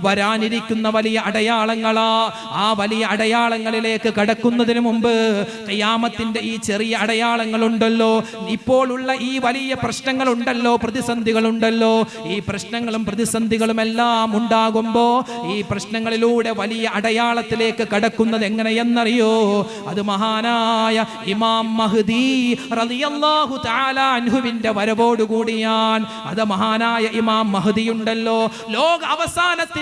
വരാനിരിക്കുന്ന വലിയ അടയാളങ്ങളാ. ആ വലിയ അടയാളങ്ങളിലേക്ക് കടക്കുന്നതിന് മുമ്പ് കയ്യാമത്തിന്റെ ഈ ചെറിയ അടയാളങ്ങളുണ്ടല്ലോ. ഇപ്പോഴുള്ള ഈ വലിയ പ്രശ്നങ്ങൾ പ്രശ്നങ്ങളുണ്ടല്ലോ പ്രതിസന്ധികളുണ്ടല്ലോ. ഈ പ്രശ്നങ്ങളും പ്രതിസന്ധികളും എല്ലാം ഉണ്ടാകുമ്പോ ഈ പ്രശ്നങ്ങളിലൂടെ വലിയ അടയാളത്തിലേക്ക് കടക്കുന്നത് എങ്ങനെയെന്നറിയോ? അത് മഹാനായ ഇമാം മഹ്ദി റളിയല്ലാഹു തആല അൻഹുവിന്റെ വരവോടുകൂടിയാൻ അത് മഹാനായ ഇമാം മഹദി ഉണ്ടല്ലോ. ലോക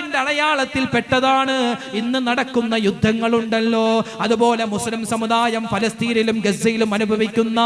അവസാനത്തിന്റെ അടയാളത്തിൽ പെട്ടതാണ്. ഇന്ന് നടക്കുന്ന യുദ്ധങ്ങളുണ്ടല്ലോ. അതുപോലെ മുസ്ലിം സമുദായം ഫലസ്തീനിലും ഗസയിലും അനുഭവിക്കുന്ന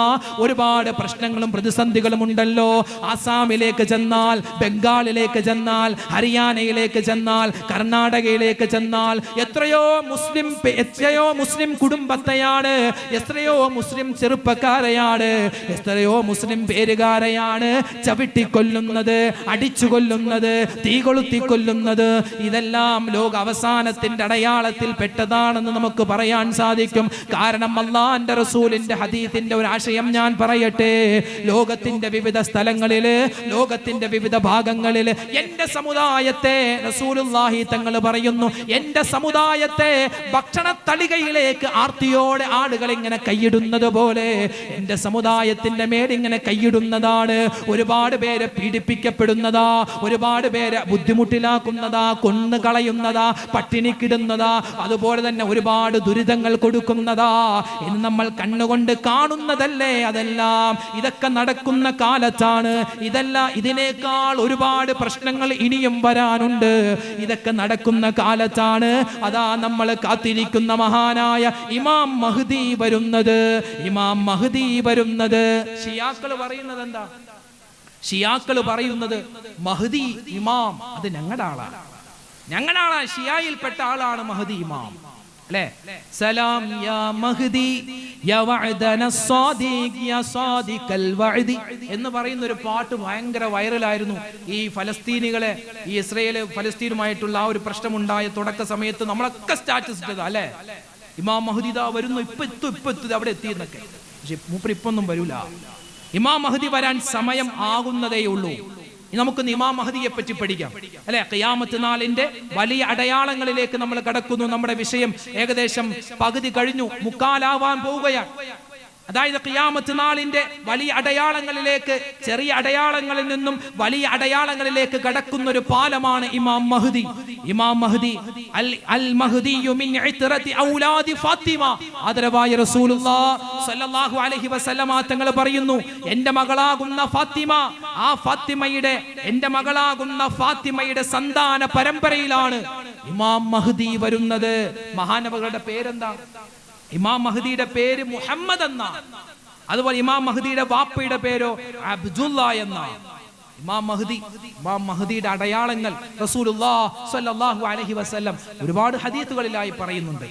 ഒരുപാട് പ്രശ്നങ്ങളും പ്രതിസന്ധികളും ഉണ്ടല്ലോ. ആസാമിലേക്ക് ചെന്നാൽ ബംഗാളിലേക്ക് ചെന്നാൽ ഹരിയാനയിലേക്ക് ചെന്നാൽ കർണാടകയിലേക്ക് ചെന്നാൽ എത്രയോ മുസ്ലിം എത്രയോ മുസ്ലിം കുടുംബത്തെയാണ് എത്രയോ മുസ്ലിം ചെറുപ്പക്കാരെയാണ് എത്രയോ മുസ്ലിം പേരുകാരെയാണ് ചവിട്ടിക്കൊല്ലുന്നത് അടിച്ചു കൊല്ലുന്നത് തീ കൊളുത്തി കൊല്ലുന്നത് ഇതെല്ലാം ലോക അവസാനത്തിന്റെ അടയാളത്തിൽ പെട്ടതാണെന്ന് നമുക്ക് പറയാൻ സാധിക്കും. കാരണം അള്ളാന്റെ റസൂലിന്റെ ഹദീത്തിന്റെ ഒരു ആശയം ഞാൻ പറയട്ടെ. ലോകത്തിന്റെ വിവിധ സ്ഥലങ്ങളിൽ ലോകത്തിന്റെ വിവിധ ഭാഗങ്ങളിൽ എന്റെ സമുദായത്തെ റസൂലുല്ലാഹി തങ്ങൾ പറയുന്നു. എന്റെ സമുദായത്തെ ഭക്ഷണ തളികയിലേക്ക് ആർത്തിയോടെ ആളുകൾ ഇങ്ങനെ കൈയിടുന്നത് പോലെ എന്റെ സമുദായത്തിന്റെ മേലിങ്ങനെ കൈയിടുന്നതാണ്. ഒരുപാട് പേരെ പീഡിപ്പിക്കപ്പെടുന്നതാ ഒരുപാട് പേരെ ബുദ്ധിമുട്ടിലാക്കുന്നതാ കൊന്നു കളയുന്നതാ പട്ടിണിക്കിടുന്നതാ അതുപോലെ തന്നെ ഒരുപാട് ദുരിതങ്ങൾ കൊടുക്കുന്നതാ. ഇന്ന് നമ്മൾ കണ്ണുകൊണ്ട് കാണുന്നതല്ലേ അതെല്ലാം? ഇതൊക്കെ നടക്കുന്ന കാലത്താണ്. ഇതെല്ലാം ഇതിനേക്കാൾ ഒരുപാട് പ്രശ്നങ്ങൾ ഇനിയും വരാനുണ്ട്. ഇതൊക്കെ നടക്കുന്ന കാലത്താണ്. അതാ നമ്മൾ കാത്തിരിക്കുന്ന മഹാനായ ഇമാം മഹ്ദി വരുന്നത്. ഇമാം മഹ്ദി വരുന്നത്. ഷിയാക്കൾ പറയുന്നത് എന്താ ഷിയാക്കൾ പറയുന്നത് മഹ്ദി ഇമാം അത് ഞങ്ങളുടെ ആളാണ് ഞങ്ങളുടെ ആളാണ് ഷിയായിൽപ്പെട്ട ആളാണ് മഹദി ഇമാം. അല്ലേ? സലാം യാ മഹദി എന്ന് പറയുന്ന ഒരു പാട്ട് ഭയങ്കര വൈറലായിരുന്നു. ഈ ഫലസ്തീനികളെ ഈ ഇസ്രായേൽ ഫലസ്തീനുമായിട്ടുള്ള ആ ഒരു പ്രശ്നമുണ്ടായ തുടക്ക സമയത്ത് നമ്മളൊക്കെ സ്റ്റാറ്റസ് ഇട്ടതാ അല്ലേ? ഇമാം മഹദി ദാ വരുന്നു ഇപ്പൊ എത്തും ഇപ്പൊ എത്തും അവിടെ എത്തിയെന്നൊക്കെ. പക്ഷെ മൂപ്പർ ഇപ്പൊന്നും വരൂല. ഇമാം മഹദി വരാൻ സമയം ആകുന്നതേ ഉള്ളൂ. നമുക്ക് ഇമാം മഹദിയെ പറ്റി പഠിക്കാം. അല്ലെ? കയ്യാമത്ത് നാളിന്റെ വലിയ അടയാളങ്ങളിലേക്ക് നമ്മൾ കടക്കുന്നു. നമ്മുടെ വിഷയം ഏകദേശം പകുതി കഴിഞ്ഞു. മുക്കാലാവാൻ പോവുകയാണ്. അതായത് കിയാമത്ത് നാളിന്റെ വലിയ അടയാളങ്ങളിലേക്ക് ചെറിയ അടയാളങ്ങളിൽ നിന്നും വലിയ അടയാളങ്ങളിലേക്ക് കടക്കുന്ന ഒരു പാലമാണ് ഇമാം മഹദി. ഇമാം മഹദി അൽ അൽ മഹദിയു മിൻ ഇത്രതി ഔലാദി ഫാത്തിമ. ആദരവായ റസൂലുള്ളാഹ് സ്വല്ലല്ലാഹു അലൈഹി വസല്ലമ തങ്ങൾ പറയുന്നു എന്റെ മകളാകുന്ന ഫാത്തിമ ആ ഫാത്തിമയുടെ എന്റെ മകളാകുന്ന ഫാത്തിമയുടെ സന്താന പരമ്പരയിലാണ് ഇമാം മഹദി വരുന്നത്. മഹാനവകളുടെ പേരെന്താ? ഇമാം മഹദിയുടെ പേര് മുഹമ്മദ് എന്ന. അതുപോലെ ഇമാം മഹദിയുടെ വാപ്പയുടെ പേരോ അബ്ദുല്ല എന്ന. ഇമാം മഹദി ഇമാം മഹദിയുടെ അടയാളങ്ങൾ റസൂലുള്ളാ സ്വല്ലല്ലാഹു അലൈഹി വസല്ലം ഒരുപാട് ഹദീത്തുകളിലായി പറയുന്നുണ്ട്.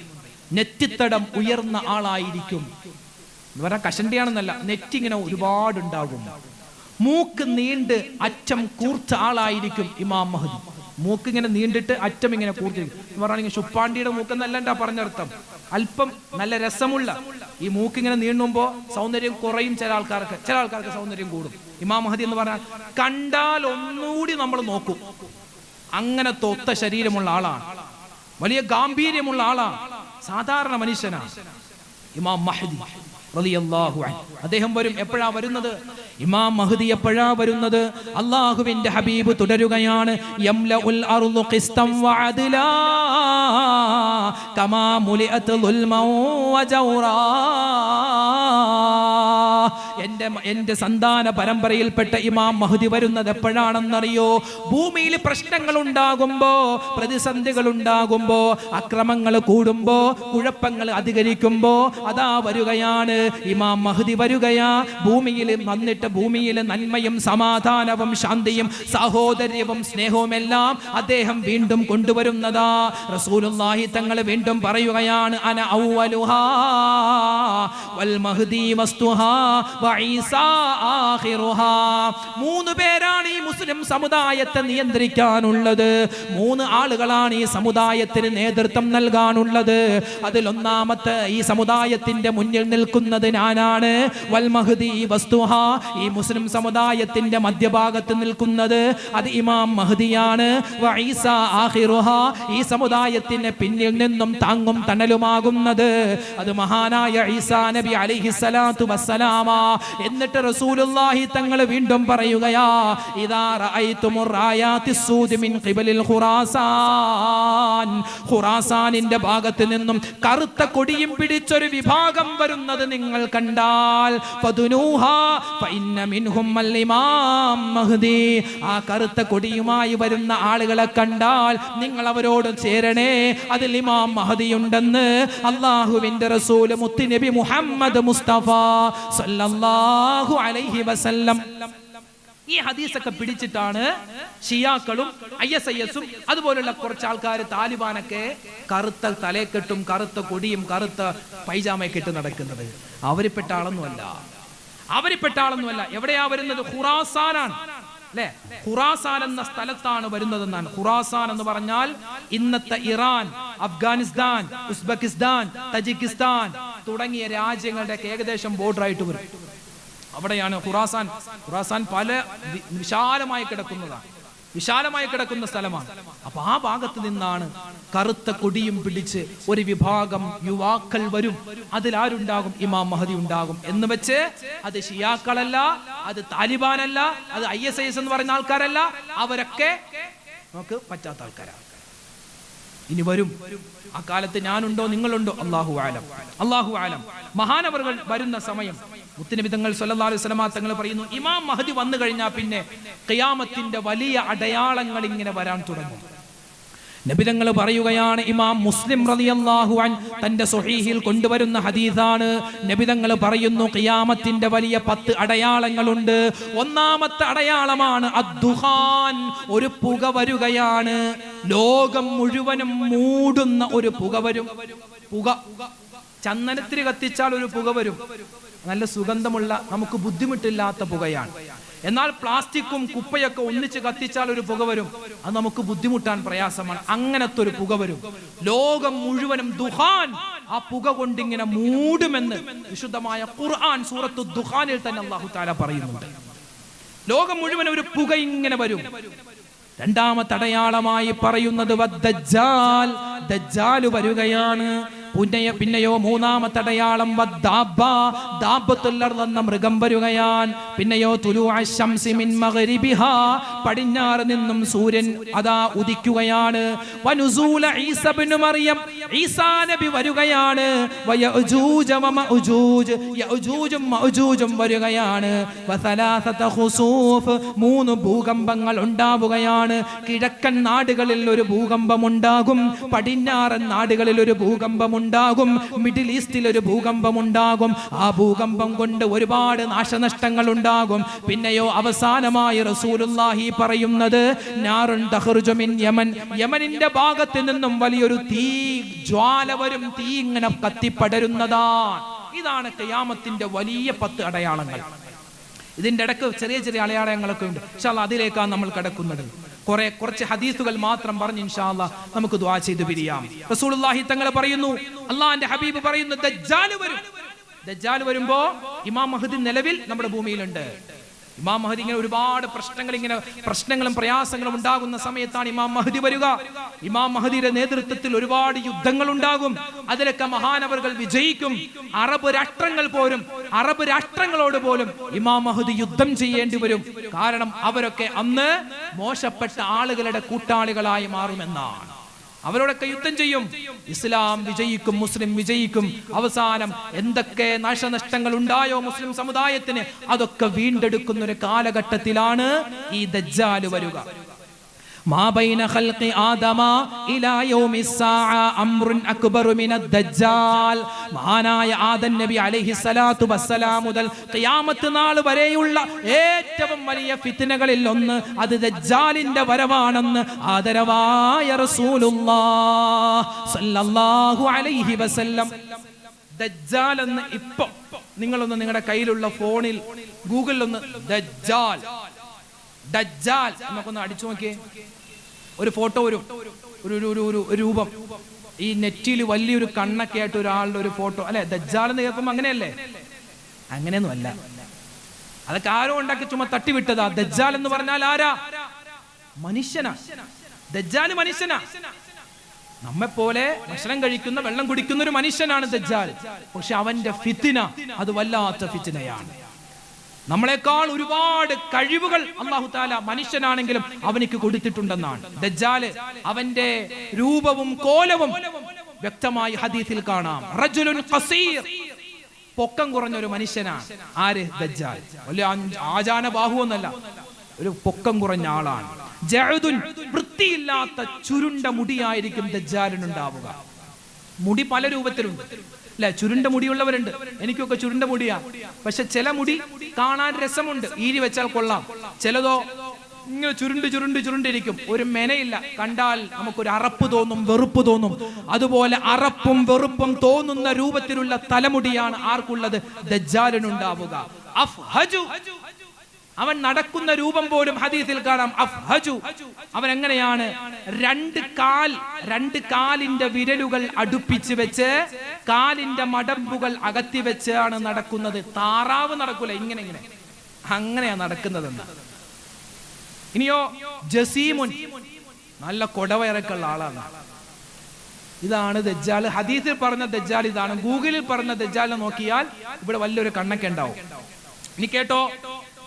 നെറ്റിത്തടം ഉയർന്ന ആളായിരിക്കും. എന്ന് പറഞ്ഞാൽ കഷണ്ടിയാണെന്നല്ല നെറ്റിങ്ങനെ ഒരുപാട് ഉണ്ടാകും മൂക്ക് നീണ്ട് അറ്റം കൂർച്ച ആളായിരിക്കും ഇമാം മഹദി. മൂക്ക് ഇങ്ങനെ നീണ്ടിട്ട് അറ്റം ഇങ്ങനെ കൂർത്തിരിക്കും. എന്ന് പറഞ്ഞാൽ ശുപ്പാണ്ടിയുടെ മൂക്ക് എന്നല്ല പറഞ്ഞർത്ഥം അല്പം നല്ല രസമുള്ള ഈ മൂക്കിങ്ങനെ നീണ്ടുമ്പോ സൗന്ദര്യം കുറയും ചില ആൾക്കാർക്ക്. ചില ആൾക്കാർക്ക് സൗന്ദര്യം കൂടും. ഇമാം മഹദി എന്ന് പറഞ്ഞാൽ കണ്ടാൽ ഒന്നുകൂടി നമ്മൾ നോക്കും. അങ്ങനെ തൊത്ത ശരീരമുള്ള ആളാണ്. വലിയ ഗാംഭീര്യമുള്ള ആളാണ്. സാധാരണ മനുഷ്യനാണ്. ഇമാം മഹദി റളിയല്ലാഹു അദ്ദേഹം വരും. എപ്പോഴാ വരുന്നത്? ഇമാം മഹദി എപ്പോഴാ വരുന്നത് അള്ളാഹുവിന്റെ ഹബീബ് തുടരുകയാണ്. എന്റെ എന്റെ സന്താന പരമ്പരയിൽപ്പെട്ട ഇമാം മഹദി വരുന്നത് എപ്പോഴാണെന്നറിയോ? ഭൂമിയിൽ പ്രശ്നങ്ങൾ ഉണ്ടാകുമ്പോ പ്രതിസന്ധികൾ ഉണ്ടാകുമ്പോ അക്രമങ്ങൾ കൂടുമ്പോ കുഴപ്പങ്ങൾ അധികരിക്കുമ്പോ അതാ വരികയാണ്. ഇമാം മഹദി വരികയാ ഭൂമിയിൽ വന്നിട്ട് ഭൂമിയിൽ നന്മയും സമാധാനവും ശാന്തിയും സഹോദര്യവും സ്നേഹവും എല്ലാം അദ്ദേഹം വീണ്ടും കൊണ്ടുവരുന്നതാ. റസൂലുള്ളാഹി തങ്ങൾ വീണ്ടും പറയുകയാണ് അന ഔവലുഹാ വൽ മഹ്ദി വസ്തുഹാ വഈസാ ആഖിറുഹാ. മൂന്ന് പേരാണ് ഈ മുസ്ലിം സമുദായത്തെ നിയന്ത്രിക്കാനുള്ളത്. മൂന്ന് ആളുകളാണ് ഈ സമുദായത്തിന് നേതൃത്വം നൽകാനുള്ളത്. അതിലൊന്നാമത്തെ ഈ സമുദായത്തിന്റെ മുന്നിൽ നിൽക്കുന്ന നിൽക്കുന്നത് ഞാനാണ്. വൽ മഹ്ദി വസ്തുഹ ഈ മുസ്ലിം സമുദായത്തിന്റെ മധ്യഭാഗത്ത് നിൽക്കുന്നത് അത് ഇമാം മഹദിയാണ്. ഈ സമുദായത്തിന് പിന്നിൽ നിന്നും താങ്ങും തണലുമാകുന്നത്. അത് മഹാനായ ഈസാ നബി അലൈഹിസ്സലാത്തു വസ്സലാമ. എന്നിട്ട് റസൂലുള്ളാഹി തങ്ങൾ വീണ്ടും പറയുകയാ ഇദാ ഖിബലിൽ ഖുറാസാൻ. ഖുറാസാനിന്റെ ഭാഗത്ത് നിന്നും കറുത്ത കൊടിയും പിടിച്ചൊരു വിഭാഗം വരുന്നത് നിങ്ങൾ കണ്ടാൽ. ആ കറുത്ത കൊടിയുമായി വരുന്ന ആളുകളെ കണ്ടാൽ നിങ്ങൾ അവരോട് ചേരണേ അതിൽ ഇമാം മഹദിയുണ്ടെന്ന് അള്ളാഹുവിന്റെ റസൂൽ മുത്തുനബി മുഹമ്മദ് മുസ്തഫ സല്ലല്ലാഹു അലൈഹി വസല്ലം. ഈ ഹദീസൊക്കെ പിടിച്ചിട്ടാണ് ഷിയാക്കളും ഐ എസ് ഐ എസും അതുപോലുള്ള കുറച്ച് ആൾക്കാർ താലിബാനൊക്കെ കറുത്ത തലേക്കെട്ടും കറുത്ത കൊടിയും കറുത്ത പൈജാമയൊക്കെ ഇട്ട് നടക്കുന്നത്. അവരിൽപ്പെട്ട ആളൊന്നുമല്ല. അവരിൽപ്പെട്ട ആളൊന്നുമല്ല. എവിടെയാ വരുന്നത്? ഖുറാസാനാണ്. അല്ലെ? ഖുറാസാൻ എന്ന സ്ഥലത്താണ് വരുന്നതെന്നാണ്. ഖുറാസാൻ എന്ന് പറഞ്ഞാൽ ഇന്നത്തെ ഇറാൻ അഫ്ഗാനിസ്ഥാൻ ഉസ്ബെക്കിസ്ഥാൻ തജിക്കിസ്ഥാൻ തുടങ്ങിയ രാജ്യങ്ങളുടെ ഏകദേശം ബോർഡറായിട്ട് വരും. അവിടെയാണ് ഖുറാസാൻ. ഖുറാസാൻ പല വിശാലമായി കിടക്കുന്നതാണ്. വിശാലമായി കിടക്കുന്ന സ്ഥലമാണ്. അപ്പൊ ആ ഭാഗത്ത് നിന്നാണ് കറുത്ത കൊടിയും പിടിച്ച് ഒരു വിഭാഗം യുവാക്കൾ വരും. അതിൽ അതിലാരുണ്ടാകും ഇമാം മഹദി ഉണ്ടാകും. എന്ന് വെച്ച് അത് ഷിയാക്കളല്ല അത് താലിബാനല്ല അത് ഐ എസ് ഐ എസ് എന്ന് പറയുന്ന ആൾക്കാരല്ല. അവരൊക്കെ നമുക്ക് പറ്റാത്ത ആൾക്കാരാണ്. ഇനി വരും. ആ കാലത്ത് ഞാനുണ്ടോ? നിങ്ങളുണ്ടോ? അള്ളാഹു ആലം അള്ളാഹു ആലം മഹാനവറുകൾ വരുന്ന സമയം മുത്തനബിതങ്ങൾ സ്വല്ലാ അലൈഹി വസല്ലമ തങ്ങൾ പറയുന്നു ഇമാം മഹദി വന്നു കഴിഞ്ഞാൽ പിന്നെ ഖിയാമത്തിന്റെ വലിയ അടയാളങ്ങൾ ഇങ്ങനെ വരാൻ തുടങ്ങും. നബിതങ്ങൾ പറയുകയാണ് ഇമാം മുസ്ലിം റളിയല്ലാഹു അൻ തന്റെ സ്വഹീഹിൽ കൊണ്ടുവരുന്ന ഹദീസാണ്. നബിതങ്ങൾ പറയുന്നു ഖിയാമത്തിന്റെ വലിയ പത്ത് അടയാളങ്ങളുണ്ട്. ഒന്നാമത്തെ അടയാളമാണ് അദ്ദുഹാൻ ഒരു പുക വരുകയാണ്. ലോകം മുഴുവനും മൂടുന്ന ഒരു പുക വരും. പുക ചന്ദനത്തിന് കത്തിച്ചാൽ ഒരു പുക വരും. നല്ല സുഗന്ധമുള്ള നമുക്ക് ബുദ്ധിമുട്ടില്ലാത്ത പുകയാണ്. എന്നാൽ പ്ലാസ്റ്റിക്കും കുപ്പയൊക്കെ ഒന്നിച്ച് കത്തിച്ചാൽ ഒരു പുക വരും. അത് നമുക്ക് ബുദ്ധിമുട്ടാൻ പ്രയാസമാണ്. അങ്ങനത്തെ ഒരു പുക വരും. ലോകം മുഴുവനും ദുഹാൻ ആ പുക കൊണ്ടിങ്ങനെ മൂടുമെന്ന് വിശുദ്ധമായ ഖുർആൻ സൂറത്തു ദുഹാനിൽ തന്നെ അള്ളാഹു താല പറയുന്നുണ്ട്. ലോകം മുഴുവൻ ഒരു പുക ഇങ്ങനെ വരും. രണ്ടാമത്തെ അടയാളമായി പറയുന്നത് വദ്ദജ്ജാൽ ദജ്ജാൽ. വരികയാണ്. പുന്നയ പിന്നെയോ മൂന്നാമത്തെ അടയാളം എന്ന മൃഗം വരുകയാൻ. പിന്നെയോ പടിഞ്ഞാറ് നിന്നും സൂര്യൻ അതാ ഉദിക്കുകയാണ്. മറിയം. ഈസാ നബി വരികയാണ്. വരികയാണ്. മൂന്ന് ഭൂകമ്പങ്ങൾ ഉണ്ടാവുകയാണ്. കിഴക്കൻ നാടുകളിൽ ഒരു ഭൂകമ്പം ഉണ്ടാകും പടിഞ്ഞാറൻ നാടുകളിൽ ഒരു ഭൂകമ്പം ഉണ്ടാകും മിഡിൽ ഈസ്റ്റിൽ ഒരു ഭൂകമ്പം ഉണ്ടാകും ആ ഭൂകമ്പം കൊണ്ട് ഒരുപാട് നാശനഷ്ടങ്ങൾ ഉണ്ടാകും. പിന്നെയോ അവസാനമായി റസൂലുല്ലാഹി പറയുന്നത് നാറുൻ തഹർജുമിൻ മിൻ യമൻ. യമനിന്റെ ഭാഗത്ത് നിന്നും വലിയൊരു തീ ജ്വാല വരും തീ ഇങ്ങനെ കത്തിപ്പടരുന്നതാണ് ഇതാണ് കയാമത്തിന്റെ വലിയ പത്ത് അടയാളങ്ങൾ. ഇതിന്റെ ഇടയ്ക്ക് ചെറിയ ചെറിയ അടയാളങ്ങളൊക്കെ ഉണ്ട്. ഇൻഷാല്ല അതിലേക്കാണ് നമ്മൾ കിടക്കുന്നത്. കുറെ കുറച്ച് ഹദീസുകൾ മാത്രം പറഞ്ഞ് ഇൻഷാല്ല നമുക്ക് ദ്വാ ചെയ്ത് പിരിയാം. റസൂലുള്ളാഹി തങ്ങൾ പറയുന്നു അള്ളാഹിന്റെ ഹബീബ് പറയുന്നു ദജ്ജാൽ വരും. ദജ്ജാൽ വരുമ്പോ ഇമാം മഹദി നിലവിൽ നമ്മുടെ ഭൂമിയിലുണ്ട്. ഇമാം മഹദി ഇങ്ങനെ ഒരുപാട് പ്രശ്നങ്ങൾ ഇങ്ങനെ പ്രശ്നങ്ങളും പ്രയാസങ്ങളും ഉണ്ടാകുന്ന സമയത്താണ് ഇമാം മഹദി വരിക. ഇമാം മഹദിയുടെ നേതൃത്വത്തിൽ ഒരുപാട് യുദ്ധങ്ങൾ ഉണ്ടാകും അതിലൊക്കെ മഹാനവറുകൾ വിജയിക്കും. അറബ് രാഷ്ട്രങ്ങൾ പോലും അറബ് രാഷ്ട്രങ്ങളോട് പോലും ഇമാം മഹദി യുദ്ധം ചെയ്യേണ്ടി വരും. കാരണം അവരൊക്കെ അന്ന് മോശപ്പെട്ട ആളുകളുടെ കൂട്ടാളികളായി മാറുമെന്നാണ്. അവരോടൊക്കെ യുദ്ധം ചെയ്യും. ഇസ്ലാം വിജയിക്കും മുസ്ലിം വിജയിക്കും. അവസാനം എന്തൊക്കെ നാശനഷ്ടങ്ങൾ ഉണ്ടായോ മുസ്ലിം സമുദായത്തിന്? അതൊക്കെ വീണ്ടെടുക്കുന്ന ഒരു കാലഘട്ടത്തിലാണ് ഈ ദജ്ജാൽ വരിക. ما بين خلق آدم إلى يوم الساعة أمر أكبر من الدجال മഹാനായ ആദൻ നബി അലൈഹി സ്വലാത്തു വസ്സലാം മുതൽ ഖിയാമത്ത് നാൾ വരെയുള്ള ഏറ്റവും വലിയ ഫിത്നകളിൽ ഒന്ന് അത് ദജ്ജാലിന്റെ വരവാണെന്ന് ആദരവായ റസൂലുള്ളാഹ് സ്വല്ലല്ലാഹു അലൈഹി വസല്ലം ദജ്ജാൽ എന്ന് ഇപ്പൊ നിങ്ങളൊന്ന് നിങ്ങളുടെ കയ്യിലുള്ള ഫോണിൽ ഗൂഗിളിൽ ഒന്ന് ദജ്ജാൽ ഡജ്ജാൽ നമുക്കൊന്ന് അടിച്ചു നോക്കിയേ. ഒരു ഫോട്ടോ വരും. ഒരു ഒരു ഒരു രൂപം. ഈ നെറ്റിയിൽ വലിയൊരു കണ്ണൊക്കെ ആയിട്ട് ഒരാളുടെ ഒരു ഫോട്ടോ. അല്ലെ? ദജ്ജാൽ എന്ന് കേൾക്കുമ്പോൾ അങ്ങനെയല്ലേ? അങ്ങനെയൊന്നും അല്ല. അതൊക്കെ ആരോ ഉണ്ടാക്കി ചുമ തട്ടിവിട്ടതാ. ദജ്ജാൽ എന്ന് പറഞ്ഞാൽ ആരാ? മനുഷ്യനാ. ദജ്ജാൽ മനുഷ്യനാ. നമ്മെ പോലെ ഭക്ഷണം കഴിക്കുന്ന വെള്ളം കുടിക്കുന്ന ഒരു മനുഷ്യനാണ് ദജ്ജാൽ. പക്ഷെ അവന്റെ ഫിത്തിന അത് വല്ലാത്ത ഫിത്തിനയാണ്. നമ്മളെക്കാൾ ഒരുപാട് കഴിവുകൾ അള്ളാഹു താല മനുഷ്യനാണെങ്കിലും അവനിക്ക് കൊടുത്തിട്ടുണ്ടെന്നാണ്. ദജ്ജാൽ അവന്റെ രൂപവും കോലവും വ്യക്തമായി ഹദീസിൽ കാണാം. റജുലുൻ ഖസീർ. പൊക്കം കുറഞ്ഞ ഒരു മനുഷ്യനാണ്. ആര്? ദജ്ജാൽ. വലിയ ആചാന ബാഹുവെന്നല്ല ഒരു പൊക്കം കുറഞ്ഞ ആളാണ്. ജഅദുൻ വൃത്തിയില്ലാത്ത ചുരുണ്ട മുടിയായിരിക്കും ദജ്ജാലിനുണ്ടാവുക. മുടി പല രൂപത്തിലുണ്ട്. അല്ലെ ചുരുണ്ട മുടിയുള്ളവരുണ്ട്. എനിക്കൊക്കെ ചുരുണ്ട മുടിയാ. പക്ഷെ ചില മുടി കാണാൻ രസമുണ്ട്. ഈരി വെച്ചാൽ കൊള്ളാം. ചിലതോ ഇങ്ങനെ ചുരുണ്ട് ചുരുണ്ട് ചുരുണ്ടിരിക്കും. ഒരു മെനയില്ല. കണ്ടാൽ നമുക്കൊരു അറപ്പ് തോന്നും വെറുപ്പ് തോന്നും. അതുപോലെ അറപ്പും വെറുപ്പും തോന്നുന്ന രൂപത്തിലുള്ള തലമുടിയാണ് ആർക്കുള്ളത്? ദജ്ജാലിനുണ്ടാവുക. അവൻ നടക്കുന്ന രൂപം പോലും ഹദീസിൽ കാണാം. അഫ്ഹജു. അവൻ എങ്ങനെയാണ്? രണ്ട് കാൽ രണ്ട് കാലിന്റെ വിരലുകൾ അടുപ്പിച്ച് വെച്ച് കാലിന്റെ മടമ്പുകൾ അകത്തി വെച്ചാണ് നടക്കുന്നത്. താറാവ് നടക്കൂല ഇങ്ങനെ ഇങ്ങനെ. അങ്ങനെയാ നടക്കുന്നതെന്ന്. ഇനിയോ ജസീമുൻ നല്ല കൊടവയറക്കുള്ള ആളാണ്. ഇതാണ് ദജ്ജാൽ ഹദീസിൽ പറഞ്ഞ ദജ്ജാൽ ഇതാണ്. ഗൂഗിളിൽ പറഞ്ഞ ദജ്ജാലിനെ നോക്കിയാൽ ഇവിടെ വലിയൊരു കണ്ണൊക്കെ ഉണ്ടാവും. ഇനി കേട്ടോ?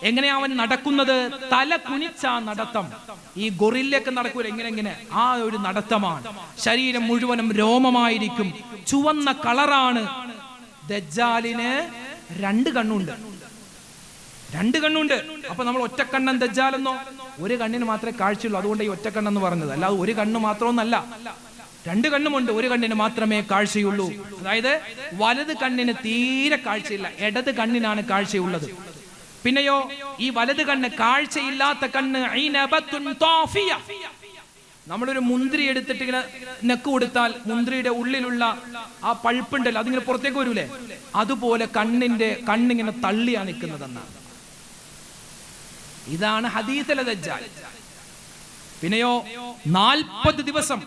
എങ്ങനെയാ അവൻ നടക്കുന്നത്? തല കുനിച്ച നടത്തം. ഈ ഗൊറില്ലൊക്കെ നടക്കൂല. എങ്ങനെ എങ്ങനെ? ആ ഒരു നടത്തമാണ്. ശരീരം മുഴുവനും രോമമായിരിക്കും. ചുവന്ന കളറാണ്. ദജ്ജാലിന് രണ്ട് കണ്ണുണ്ട്. രണ്ട് കണ്ണുണ്ട്. അപ്പൊ നമ്മൾ ഒറ്റക്കണ്ണൻ ദജ്ജാലെന്നോ? ഒരു കണ്ണിന് മാത്രമേ കാഴ്ചയുള്ളൂ. അതുകൊണ്ട് ഈ ഒറ്റക്കണ്ണെന്ന് പറഞ്ഞത്. അല്ലാതെ ഒരു കണ്ണ് മാത്രമൊന്നല്ല. രണ്ട് കണ്ണുമുണ്ട്. ഒരു കണ്ണിന് മാത്രമേ കാഴ്ചയുള്ളൂ. അതായത് വലത് കണ്ണിന് തീരെ കാഴ്ചയില്ല. ഇടത് കണ്ണിനാണ് കാഴ്ചയുള്ളത്. പിന്നെയോ ഈ വലത് കണ്ണ് കാഴ്ചയില്ലാത്ത കണ്ണ്. നമ്മളൊരു മുന്തിരി എടുത്തിട്ട് ഇങ്ങനെ നെക്ക് കൊടുത്താൽ മുന്തിരിയുടെ ഉള്ളിലുള്ള ആ പഴുപ്പുണ്ടല്ലോ അതിങ്ങനെ പുറത്തേക്ക് വരൂലേ? അതുപോലെ കണ്ണിന്റെ കണ്ണിങ്ങനെ തള്ളിയാ നിൽക്കുന്നതെന്നാണ്. ഇതാണ് ഹദീസല ദജ്ജാൽ പിന്നെയോ നാൽപ്പത് ദിവസം.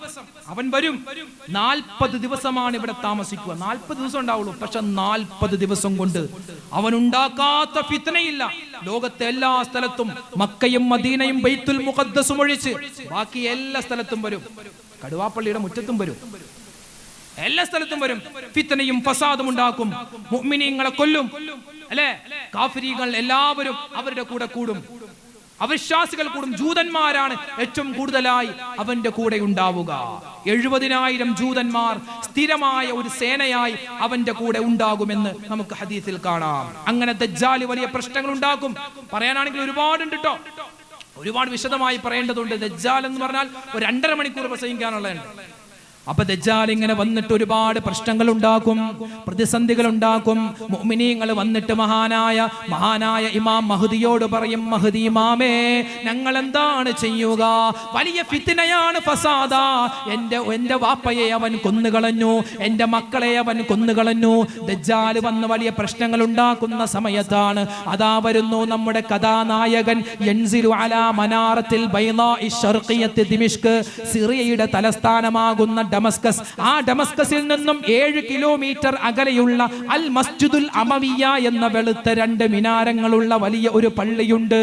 അവൻ വരും. നാൽപ്പത് ദിവസമാണ് ഇവിടെ താമസിക്കുക. നാൽപ്പത് ദിവസം ഉണ്ടാവുള്ളൂ. പക്ഷെ നാൽപ്പത് ദിവസം കൊണ്ട് അവൻ ഉണ്ടാക്കാത്ത ഫിത്തനയില്ല ലോകത്തെ എല്ലാ സ്ഥലത്തും മക്കയും മദീനയും ബൈത്തുൽ മുഖദ്ദസും ഒഴിച്ച് ബാക്കി എല്ലാ സ്ഥലത്തും വരും. കടുവാപ്പള്ളിയുടെ മുറ്റത്തും വരും. എല്ലാ സ്ഥലത്തും വരും. ഫിത്തനയും ഫസാദും ഉണ്ടാക്കും. മുഅ്മിനീങ്ങളെ കൊല്ലും. അല്ലേ? കാഫിരികൾ എല്ലാവരും അവരുടെ കൂടെ കൂടും. അവിശ്വാസികൾ കൂടും ജൂതന്മാരാണ് ഏറ്റവും കൂടുതലായി അവന്റെ കൂടെ ഉണ്ടാവുക. എഴുപതിനായിരം ജൂതന്മാർ സ്ഥിരമായ ഒരു സേനയായി അവന്റെ കൂടെ ഉണ്ടാകുമെന്ന് നമുക്ക് ഹദീസിൽ കാണാം. അങ്ങനെ ദജ്ജാലി വലിയ പ്രശ്നങ്ങൾ ഉണ്ടാക്കും. പറയാനാണെങ്കിൽ ഒരുപാടുണ്ട് കേട്ടോ ഒരുപാട് വിശദമായി പറയേണ്ടതുണ്ട്. ദജ്ജാൽ എന്ന് പറഞ്ഞാൽ ഒരു രണ്ടര മണിക്കൂർ പ്രസംഗിക്കാനുള്ളതുണ്ട്. അപ്പൊ ദജ്ജാൽ ഇങ്ങനെ വന്നിട്ട് ഒരുപാട് പ്രശ്നങ്ങൾ ഉണ്ടാക്കും പ്രതിസന്ധികൾ ഉണ്ടാക്കും മുഅ്മിനീങ്ങൾ വന്നിട്ട് മഹാനായ മഹാനായ ഇമാം മഹദിയോട് പറയും മഹദി ഇമാമേ ഞങ്ങൾ എന്താണ് ചെയ്യുക? വലിയ ഫിത്തിനയാണ് ഫസാദ. എന്റെ എന്റെ വാപ്പയെ അവൻ കൊന്നുകളഞ്ഞു എന്റെ മക്കളെ അവൻ കൊന്നുകളഞ്ഞു. ദജ്ജാൽ വന്ന് വലിയ പ്രശ്നങ്ങൾ ഉണ്ടാക്കുന്ന സമയത്താണ് അതാ വരുന്നു നമ്മുടെ കഥാനായകൻ അലാ മനാറത്തിൽ ദിമിഷ്ക് സിറിയയുടെ തലസ്ഥാനമാകുന്ന ഡമസ്കസ്. ആ ഡമസ്കസിൽ നിന്നും ഏഴ് കിലോമീറ്റർ അകലെയുള്ള അൽ മസ്ജിദുൽ അമവിയ എന്ന വെളുത്ത രണ്ട് മിനാരങ്ങളുള്ള വലിയ ഒരു പള്ളിയുണ്ട്.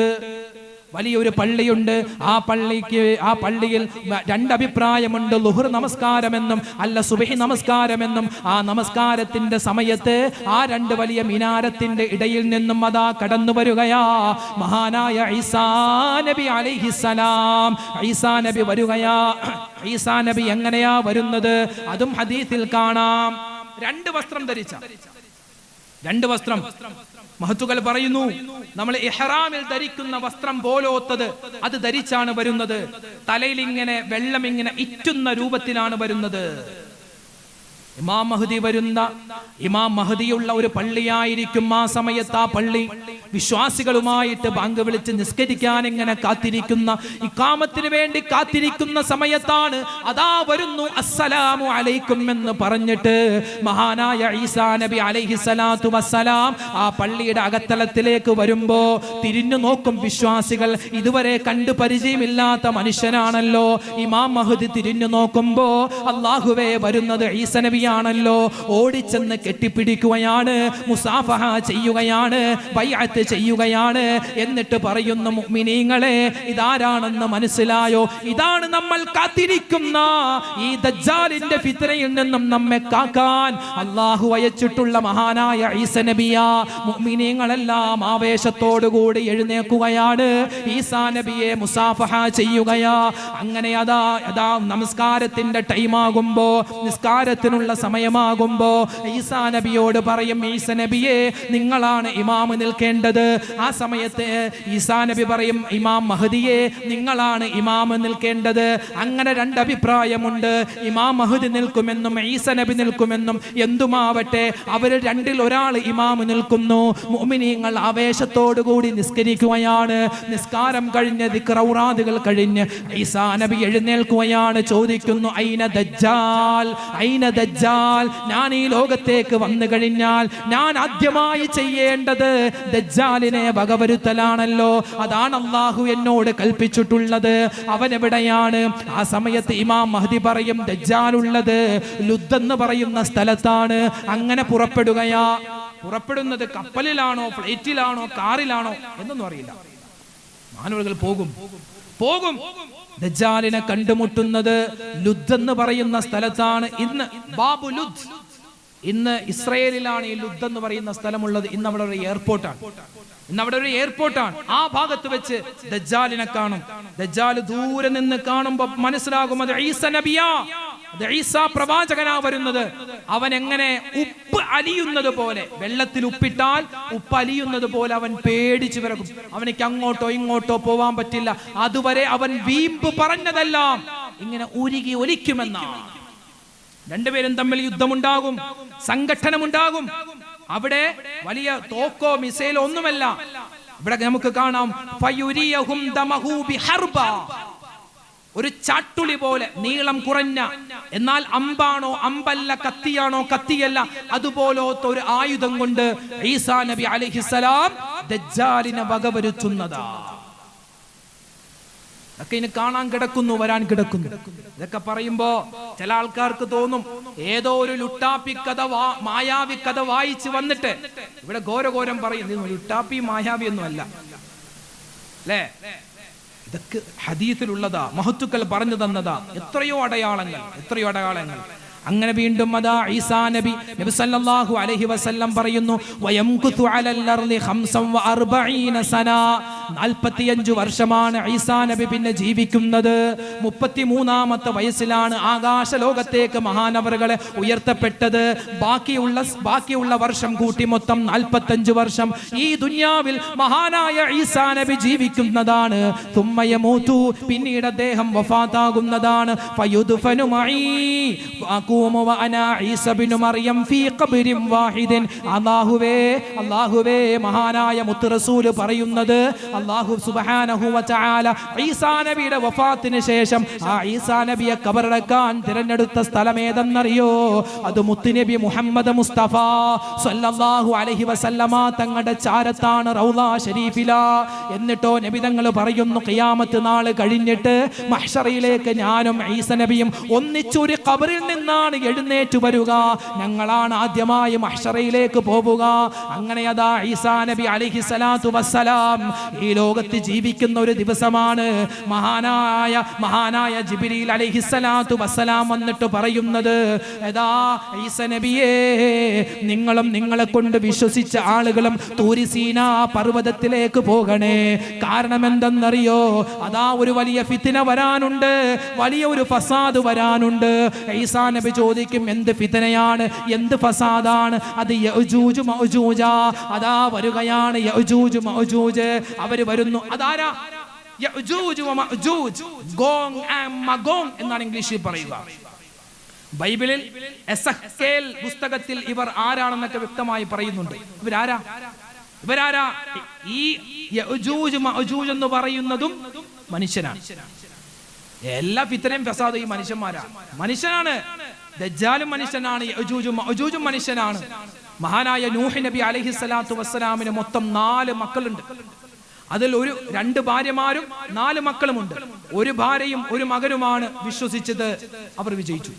വലിയൊരു പള്ളിയുണ്ട്. ആ പള്ളിക്ക് ആ പള്ളിയിൽ രണ്ടഭിപ്രായമുണ്ട് ലുഹർ നമസ്കാരമെന്നും അല്ല സുബഹി നമസ്കാരമെന്നും. ആ നമസ്കാരത്തിന്റെ സമയത്ത് ആ രണ്ട് വലിയ മിനാരത്തിന്റെ ഇടയിൽ നിന്നും അതാ കടന്നു വരികയാ. മഹാനായ ഈസാ നബി അലിഹിസലാം ഈസാ നബി വരികയാ. ഈസാ നബി എങ്ങനെയാ വരുന്നത്? അതും ഹദീസിൽ കാണാം. രണ്ട് വസ്ത്രം ധരിച്ച. രണ്ട് വസ്ത്രം. മഹത്തുക്കൾ പറയുന്നു നമ്മൾ ഇഹ്റാമിൽ ധരിക്കുന്ന വസ്ത്രം പോലോത്തത് അത് ധരിച്ചാണ് വരുന്നത്. തലയിൽ ഇങ്ങനെ വെള്ളം ഇങ്ങനെ ഇറ്റുന്ന രൂപത്തിലാണ് വരുന്നത്. ഇമാം മഹദി വരുന്ന ഇമാം മഹദിയുള്ള ഒരു പള്ളിയായിരിക്കും ആ സമയത്ത് ആ പള്ളി. വിശ്വാസികളുമായിട്ട് ബാങ്ക് വിളിച്ച് നിസ്കരിക്കാൻ ഇങ്ങനെ കാത്തിരിക്കുന്ന ഇക്കാമത്തിന് വേണ്ടി കാത്തിരിക്കുന്ന സമയത്താണ് അതാ വരുന്നു അസ്സലാമു അലൈക്കും എന്ന് പറഞ്ഞിട്ട് മഹാനായ ഈസാ നബി അലൈഹി സ്വലാത്തു വസ്സലാം ആ പള്ളിയുടെ അകത്തലത്തിലേക്ക് വരുമ്പോ തിരിഞ്ഞു നോക്കും വിശ്വാസികൾ ഇതുവരെ കണ്ടു പരിചയമില്ലാത്ത മനുഷ്യനാണല്ലോ. ഇമാം മഹദി തിരിഞ്ഞു നോക്കുമ്പോ അള്ളാഹുവേ വരുന്നത് ഈസ നബിയാണ് നബിയാണല്ലോ ഓടിച്ചെന്ന് കെട്ടിപ്പിടിക്കുകയാണ് മുസാഫഹ ചെയ്യുകയാണ് ബൈഅത്ത് ചെയ്യുകയാണ്. എന്നിട്ട് പറയുന്ന മുഅ്മിനീങ്ങളെ ഇതാരാണെന്ന് മനസ്സിലായോ? ഇതാണ് നമ്മൾ കാത്തിരിക്കുന്ന ഈ ദജ്ജാലിന്റെ ഫിത്രയിൽ നിന്നും നമ്മെ കാക്കാൻ അള്ളാഹു അയച്ചിട്ടുള്ള മഹാനായ ഈസ നബിയ. മുഅ്മിനീങ്ങളെല്ലാം ആവേശത്തോടുകൂടി എഴുന്നേക്കുകയാണ് ഈസാ നബിയെ മുസാഫഹ ചെയ്യുകയാ. അങ്ങനെ അതാ അതാ നമസ്കാരത്തിന്റെ ടൈം ആകുമ്പോ നിസ്കാരത്തിനുള്ള സമയമാകുമ്പോ ഈസാ നബിയോട് പറയും ഈസ നബിയെ നിങ്ങളാണ് ഇമാമ് നിൽക്കേണ്ടത്. ആ സമയത്ത് ഈസാ നബി പറയും ഇമാം മഹദിയെ നിങ്ങളാണ് ഇമാമ് നിൽക്കേണ്ടത്. അങ്ങനെ രണ്ട് അഭിപ്രായമുണ്ട് ഇമാം മഹദി നിൽക്കുമെന്നും ഈസ നബി നിൽക്കുമെന്നും എന്തുമാവട്ടെ അവരിൽ രണ്ടിൽ ഒരാൾ ഇമാമ് നിൽക്കുന്നു. മുഅ്മിനീങ്ങൾ ആവേശത്തോടുകൂടി നിസ്കരിക്കുകയാണ്. നിസ്കാരം കഴിഞ്ഞ് ദിക്റൗറാദുകൾ കഴിഞ്ഞ് ഈസാ നബി എഴുന്നേൽക്കുകയാണ്. ചോദിക്കുന്നു ഐന ദജ്ജാൽ? ഐന ദജ്ജാൽ? ഞാൻ ഈ ലോകത്തേക്ക് വന്നു കഴിഞ്ഞാൽ ഞാൻ ആദ്യമായി ചെയ്യേണ്ടത് ദജ്ജാലിനെ വകവരുത്തലാണല്ലോ. അതാണ് അള്ളാഹു എന്നോട് കൽപ്പിച്ചിട്ടുള്ളത്. അവൻ എവിടെയാണ് ആ സമയത്ത് ഇമാം മഹദി പറയും ദജ്ജാൽ ഉള്ളത് ലുദ് എന്ന് പറയുന്ന സ്ഥലത്താണ്. അങ്ങനെ പുറപ്പെടുകയാ. പുറപ്പെടുന്നത് കപ്പലിലാണോ ഫ്ലൈറ്റിലാണോ കാറിലാണോ എന്നൊന്നും അറിയില്ല. മാനവകൾ പോകും. പോകും. ദജ്ജാലിനെ കണ്ടുമുട്ടുന്നത് ലുദ് എന്ന് പറയുന്ന സ്ഥലത്താണ് ഇന്ന് ബാബു ലുദ് ഇന്ന് ഇസ്രയേലിലാണ് ഈ ലുദ് എന്ന് പറയുന്ന സ്ഥലമുള്ളത്. ഇന്ന് അവിടെ ഒരു എയർപോർട്ടാണ്. ഇന്ന് അവിടെ ഒരു എയർപോർട്ടാണ്. ആ ഭാഗത്ത് വെച്ച് ദജ്ജാലിനെ കാണും. ദജ്ജാൽ ദൂരെ നിന്ന് കാണുമ്പോൾ മനസ്സിലാകും അത് ഈസ നബിയാ. ഈസ പ്രവാചകനാ വരുന്നത്. അവൻ എങ്ങനെ ഉപ്പ് അലിയുന്നത് പോലെ വെള്ളത്തിൽ ഉപ്പിട്ടാൽ ഉപ്പ് അലിയുന്നത് പോലെ അവൻ പേടിച്ചു വിറക്കും അവനിക്ക് അങ്ങോട്ടോ ഇങ്ങോട്ടോ പോവാൻ പറ്റില്ല. അതുവരെ അവൻ വീമ്പ് പറഞ്ഞതെല്ലാം ഇങ്ങനെ ഉരുകി ഒലിക്കുമെന്നാണ്. രണ്ടുപേരും തമ്മിൽ യുദ്ധമുണ്ടാകും സംഘട്ടനമുണ്ടാകും. അവിടെ വലിയ തോക്കോ മിസൈലോ ഒന്നുമല്ല. ഇവിടെ നമുക്ക് കാണാം. ഒരു ചാട്ടുളി പോലെ നീളം കുറഞ്ഞ എന്നാൽ അമ്പാണോ അമ്പല്ല കത്തിയാണോ കത്തിയല്ല അതുപോലത്തെ ഒരു ആയുധം കൊണ്ട് ഈസാ നബി അലഹിസലാം ദജ്ജാലിനെ വകവരുത്തുന്നതാ ഇതൊക്കെ ഇനി കാണാൻ കിടക്കുന്നു വരാൻ കിടക്കുന്നു. ഇതൊക്കെ പറയുമ്പോ ചില ആൾക്കാർക്ക് തോന്നും ഏതോ ഒരു ലുട്ടാപ്പി കഥ മായാവി കഥ വായിച്ചു വന്നിട്ട് ഇവിടെ ഘോരഘോരം പറയും ലുട്ടാപ്പി മായാവി ഒന്നും അല്ല. അല്ലേ? ഇതൊക്കെ ഹദീസിലുള്ളതാ മഹത്തുക്കൾ പറഞ്ഞു തന്നതാ. എത്രയോ അടയാളങ്ങൾ എത്രയോ അടയാളങ്ങൾ. അങ്ങനെ വീണ്ടും അതാ ഈസാ നബി നബി സല്ലല്ലാഹു അലൈഹി വസല്ലം പറയുന്നു വയംകുതു അലൽ അർളി ഖംസം വഅർബഈന സന. 45 വർഷമാണ് ഐസാ നബി പിന്നെ ജീവിക്കുന്നത്. 33ാമത്തെ വയസ്സിലാണ് ആകാശ ലോകത്തേക്ക് മഹാനവറുകളെ ഉയർത്തപ്പെട്ടത്. ബാക്കിയുള്ള ബാക്കിയുള്ള വർഷം കൂട്ടി മൊത്തം 45 വർഷം ഈ ദുനിയാവിൽ മഹാനായ ഈസാ നബി ജീവിക്കുന്നതാണ്. തുമ്മയമൂത്തു പിന്നീട് അദ്ദേഹം വഫാത്താകുന്നതാണ്. അള്ളാഹുവേ അല്ലാഹുവേ മഹാനായ മുത്തറസൂൽ പറയുന്നത് അല്ലാഹു സുബാനഹുല ഈസാ നബിയുടെ വഫാത്തിന് ശേഷം ആ ഈസാ നബിയെ കബറടക്കാൻ തിരഞ്ഞെടുത്ത സ്ഥലം ഏതെന്നറിയോ അത് മുത്തുനബി മുഹമ്മദ് മുസ്തഫ സല്ലല്ലാഹു അലൈഹി വസല്ലമ തങ്ങളുടെ ചാരത്താണ് റൗള ഷരീഫില. എന്നിട്ടോ നബി തങ്ങൾ പറയുന്നു ഖിയാമത്ത് നാൾ കഴിഞ്ഞിട്ട് മഹ്ഷറയിലേക്ക് ഞാനും ഈസ നബിയും ഒന്നിച്ചൊരു കബറിൽ നിന്നാണ് എഴുന്നേറ്റ് വരിക. ഞങ്ങളാണ് ആദ്യമായി മഹ്ഷറയിലേക്ക് പോവുക. അങ്ങനെ അതാ ഈസാ നബി അലഹി സ്വലാത്തു വസ്സലാം ഈ ലോകത്ത് ജീവിക്കുന്ന ഒരു ദിവസമാണ്. മഹാനായ മഹാനായ ജിബിരിൽ അലഹിസലാത്തു വസ്സലാം വന്നിട്ട് പറയുന്നത് ഈസ നിങ്ങളും നിങ്ങളെ കൊണ്ട് വിശ്വസിച്ച ആളുകളും തൂരിസീന പർവതത്തിലേക്ക് പോകണേ. കാരണം എന്തെന്നറിയോ അതാ ഒരു വലിയ ഫിത്തിന വരാനുണ്ട് വലിയ ഒരു ഫസാദ് വരാനുണ്ട്. ഈസാ നബി ചോദിക്കും എന്ത് ഫിത്തനയാണ്? എന്ത് ഫസാദാണ്? അത് അതാ വരികയാണ് അവർ അവർ വരുന്നു. അതാരാ? ഗോങ് മഗോങ് എന്നാണ് ഇംഗ്ലീഷിൽ പറയുക. ബൈബിളിൽ പുസ്തകത്തിൽ ഇവർ ആരാണെന്നൊക്കെ വ്യക്തമായി പറയുന്നുണ്ട്. ഇവരാരാ? ഇവരാരാ? ഈ എന്ന് പറയുന്നതും മനുഷ്യനാണ്. എല്ലാ ഫിത്തനയും ഫസാദും ഈ മനുഷ്യന്മാരാണ് മനുഷ്യനാണ്. ദജ്ജാലും മനുഷ്യനാണ്. മഅ്ജൂജും മനുഷ്യനാണ്. മഹാനായ നൂഹി നബി അലഹി സ്വലാത്തു വസ്സലാമിന് മൊത്തം നാല് മക്കളുണ്ട്. അതിൽ ഒരു രണ്ട് ഭാര്യമാരും നാല് മക്കളുമുണ്ട്. ഒരു ഭാര്യയും ഒരു മകനുമാണ് വിശ്വസിച്ചത് അവർ വിജയിച്ചു.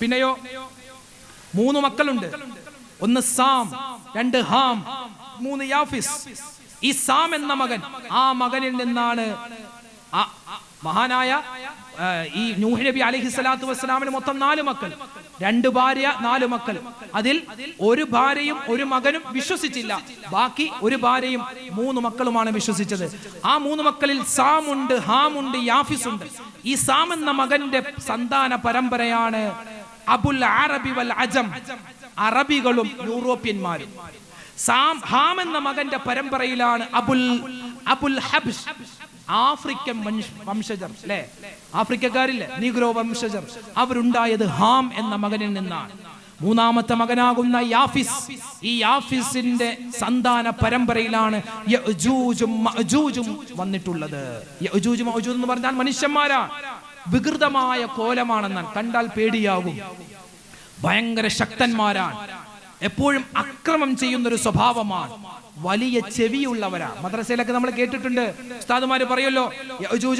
പിന്നെയോ മൂന്ന് മക്കളുണ്ട്. ഒന്ന് സാം രണ്ട് ഹാം മൂന്ന് യാഫിസ്. ഈ സാം എന്ന മകൻ ആ മകനിൽ നിന്നാണ് മഹാനായ ഈ നൂഹ് നബി അലഹി സ്വലാത്തു വസ്സലാമിന് മൊത്തം നാല് മക്കൾ. രണ്ട് ഭാര്യ നാല് മക്കൾ. അതിൽ ഒരു ഭാര്യയും ഒരു മകനും വിശ്വസിച്ചില്ല. ബാക്കി ഒരു ഭാര്യയും മൂന്ന് മക്കളുമാണ് വിശ്വസിച്ചത്. ആ മൂന്ന് മക്കളിൽ സാം ഉണ്ട് ഹാം ഉണ്ട് യാഫിസ് ഉണ്ട്. ഈ സാം എന്ന മകന്റെ സന്താന പരമ്പരയാണ് അബുൽ അറബി വൽ അജം. അറബികളും യൂറോപ്യന്മാരും. സാം ഹാം എന്ന മകന്റെ പരമ്പരയിലാണ് അബുൽ അബുൽ ഹബ്ഷ്. ആഫ്രിക്കൻ വംശ- വംശജർ അല്ലേ ആഫ്രിക്കക്കാരില്ലേ? നീഗ്രോ വംശജർ. അവരുണ്ടായത് ഹാം എന്ന മകനിൽ നിന്നാണ്. മൂന്നാമത്തെ മകനാകുന്ന യാഫിസ്. ഈ യാഫിസിന്റെ സന്താന പരമ്പരയിലാണ് വന്നിട്ടുള്ളത്. എന്ന് പറഞ്ഞാൽ മനുഷ്യന്മാരാ. വികൃതമായ കോലമാണെന്നാണ് കണ്ടാൽ പേടിയാകും. ഭയങ്കര ശക്തന്മാരാണ്. എപ്പോഴും അക്രമം ചെയ്യുന്ന ഒരു സ്വഭാവമാണ്. വലിയ ചെവിയുള്ളവരാ. മദ്രസയിലൊക്കെ നമ്മൾ കേട്ടിട്ടുണ്ട്. ഉസ്താദുമാര് പറയുമല്ലോ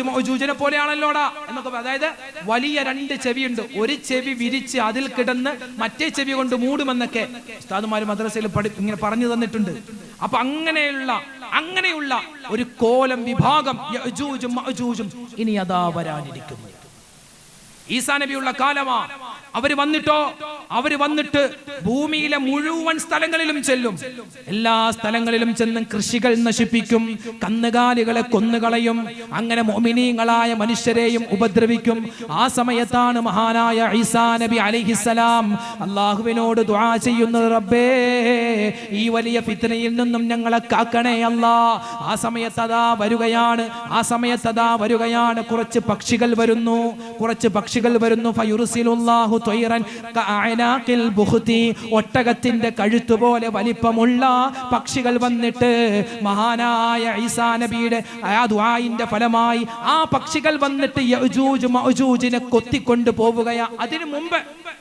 മഅ്ജൂജിനെ പോലെയാണല്ലോടാ എന്നൊക്കെ അതായത് വലിയ രണ്ട് ചെവിയുണ്ട്. ഒരു ചെവി വിരിച്ച് അതിൽ കിടന്ന് മറ്റേ ചെവി കൊണ്ട് മൂടുമെന്നൊക്കെ ഉസ്താദുമാര് മദ്രസയിൽ പഠി ഇങ്ങനെ പറഞ്ഞു തന്നിട്ടുണ്ട്. അപ്പൊ അങ്ങനെയുള്ള അങ്ങനെയുള്ള ഒരു കോലം വിഭാഗം ഇനി അതാ വരാനിരിക്കുന്നു. ഈസാ നബിയുള്ള കാലമാ. അവർ വന്നിട്ടോ? അവർ വന്നിട്ട് ഭൂമിയിലെ മുഴുവൻ സ്ഥലങ്ങളിലും ചെല്ലും. എല്ലാ സ്ഥലങ്ങളിലും ചെന്ന് കൃഷികൾ നശിപ്പിക്കും കന്നുകാലികളെ കൊന്നുകളയും അങ്ങനെ മോമിനീങ്ങളായ മനുഷ്യരെയും ഉപദ്രവിക്കും. ആ സമയത്താണ് മഹാനായ ഈസാ നബി അലിഹിസലാം അള്ളാഹുവിനോട് ദ്വാ ചെയ്യുന്നത് റബ്ബേ ഈ വലിയ ഫിത്തനയിൽ നിന്നും ഞങ്ങളെ കാക്കണേ അല്ല. ആ സമയത്ത് അതാ വരികയാണ് ആ സമയത്ത് അതാ വരികയാണ്. കുറച്ച് പക്ഷികൾ വരുന്നു കുറച്ച് പക്ഷികൾ വരുന്നു. ബുഖ്തി ഒട്ടകത്തിന്റെ കഴുത്തുപോലെ വലിപ്പമുള്ള പക്ഷികൾ വന്നിട്ട് മഹാനായ ഈസാ നബിയുടെ ആ ദുആഇന്റെ ഫലമായി ആ പക്ഷികൾ വന്നിട്ട് യഅ്ജൂജ് മഅ്ജൂജിനെ കൊത്തിക്കൊണ്ട് പോവുകയാ. അതിനു മുമ്പ്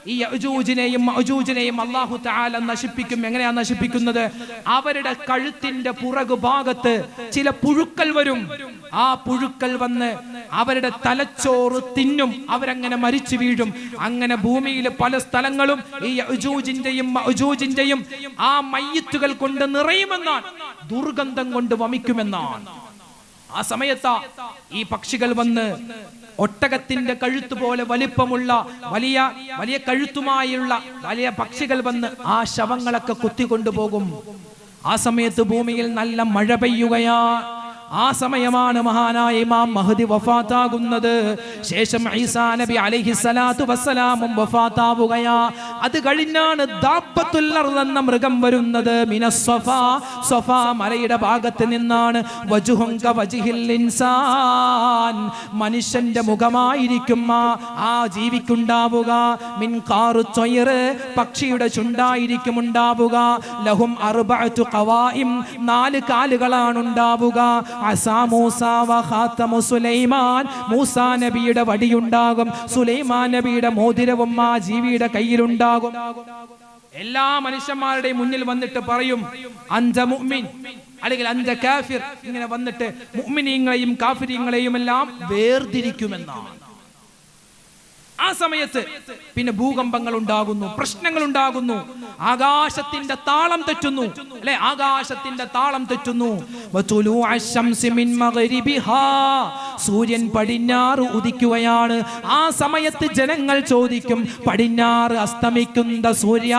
ഈ യജൂജിനെയും മഅ്ജൂജിനെയും അള്ളാഹു താല നശിപ്പിക്കും. എങ്ങനെയാ നശിപ്പിക്കുന്നത്? അവരുടെ കഴുത്തിന്റെ പുറകു ഭാഗത്ത് ചില പുഴുക്കൾ വരും. ആ പുഴുക്കൾ വന്ന് അവരുടെ തലച്ചോറ് തിന്നും. അവരങ്ങനെ മരിച്ചു വീഴും. അങ്ങനെ ഭൂമിയിലെ പല സ്ഥലങ്ങളും ഈ അജൂജിന്റെയും അജൂജിന്റെയും ആ മയ്യത്തുകൾ കൊണ്ട് നിറയുമെന്നാണ്. ദുർഗന്ധം കൊണ്ട് വമിക്കുമെന്നാണ്. ആ സമയത്താ ഈ പക്ഷികൾ വന്ന് ഒട്ടകത്തിന്റെ കഴുത്ത് പോലെ വലിപ്പമുള്ള വലിയ വലിയ കഴുത്തുമായുള്ള വലിയ പക്ഷികൾ വന്ന് ആ ശവങ്ങളൊക്കെ കുത്തിക്കൊണ്ടുപോകും. ആ സമയത്ത് ഭൂമിയിൽ നല്ല മഴ പെയ്യുകയാ. ആ സമയമാണ് മഹാനായ ഇമാം മഹദി വഫാത്താകുന്നത്. ശേഷം ഈസാ നബി അലൈഹി സ്വലാത്തു വസ്സലാമും വഫാത്താവുകയാ. അത് കഴിഞ്ഞാണ് അർദ് എന്ന മൃഗം വരുന്നത്. മലയുടെ ഭാഗത്ത് നിന്നാണ്. ഇൻസാൻ. മനുഷ്യന്റെ മുഖമായിരിക്കും ആ ജീവിക്കുണ്ടാവുക. മിൻ കാറു ത്വയ്റ് പക്ഷിയുടെ ചുണ്ടായിരിക്കും ഉണ്ടാവുക. ലഹും അർബഅത്തു ഖവായിം നാല് കാലുകളാണ് ഉണ്ടാവുക സുലൈമാൻ. മൂസാ നബിയുടെ വടിയുണ്ടാകും. സുലൈമാൻ നബിയുടെ മോതിരവും ആ ജീവിയുടെ കയ്യിലുണ്ടാകും. എല്ലാ മനുഷ്യന്മാരുടെയും മുന്നിൽ വന്നിട്ട് പറയും അഞ്ച മുഅ്മിൻ. അല്ലെങ്കിൽ അഞ്ച കാഫിർ. ഇങ്ങനെ വന്നിട്ട് മുഅ്മിനീങ്ങളെയും കാഫിരീങ്ങളെയും എല്ലാം വേർതിരിക്കുമെന്നാണ്. ആ സമയത്ത് പിന്നെ ഭൂകമ്പങ്ങൾ ഉണ്ടാകുന്നു പ്രശ്നങ്ങൾ ഉണ്ടാകുന്നു. ആകാശത്തിന്റെ താളം തെറ്റുന്നു. അല്ലെ? ആകാശത്തിന്റെ താളം തെറ്റുന്നു. സൂര്യൻ പടിഞ്ഞാറ് ഉദിക്കുകയാണ്. ആ സമയത്ത് ജനങ്ങൾ ചോദിക്കും പടിഞ്ഞാറ് അസ്തമിക്കുന്ന സൂര്യ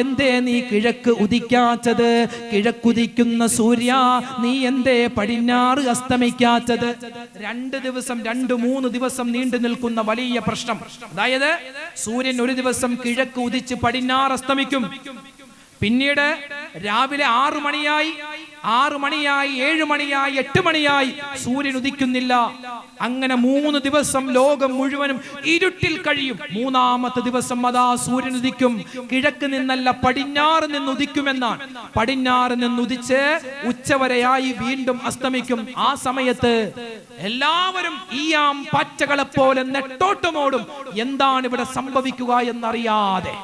എന്തേ നീ കിഴക്ക് ഉദിക്കാത്തത്? കിഴക്കുദിക്കുന്ന സൂര്യ നീ എന്തേ പടിഞ്ഞാറ് അസ്തമിക്കാത്തത്? രണ്ട് ദിവസം രണ്ട് മൂന്ന് ദിവസം നീണ്ടു നിൽക്കുന്ന വലിയ പ്രശ്നം. അതായത് സൂര്യൻ ഒരു ദിവസം കിഴക്ക് ഉദിച്ച് പടിഞ്ഞാറ് അസ്തമിക്കും. പിന്നീട് രാവിലെ ആറു മണിയായി ആറു മണിയായി ഏഴ് മണിയായി എട്ട് മണിയായി സൂര്യൻ ഉദിക്കുന്നില്ല. അങ്ങനെ മൂന്ന് ദിവസം ലോകം മുഴുവനും ഇരുട്ടിൽ കഴിയും. മൂന്നാമത്തെ ദിവസം അതാ സൂര്യൻ ഉദിക്കും. കിഴക്ക് നിന്നല്ല പടിഞ്ഞാറ് നിന്ന് ഉദിക്കുമെന്നാണ്. പടിഞ്ഞാറ് നിന്ന് ഉദിച്ച് ഉച്ചവരെയായി വീണ്ടും അസ്തമിക്കും. ആ സമയത്ത് എല്ലാവരും ഈയാം പാറ്റകളെ പോലെ നെട്ടോട്ടമോടും. എന്താണ് ഇവിടെ സംഭവിക്കുക എന്നറിയാതെ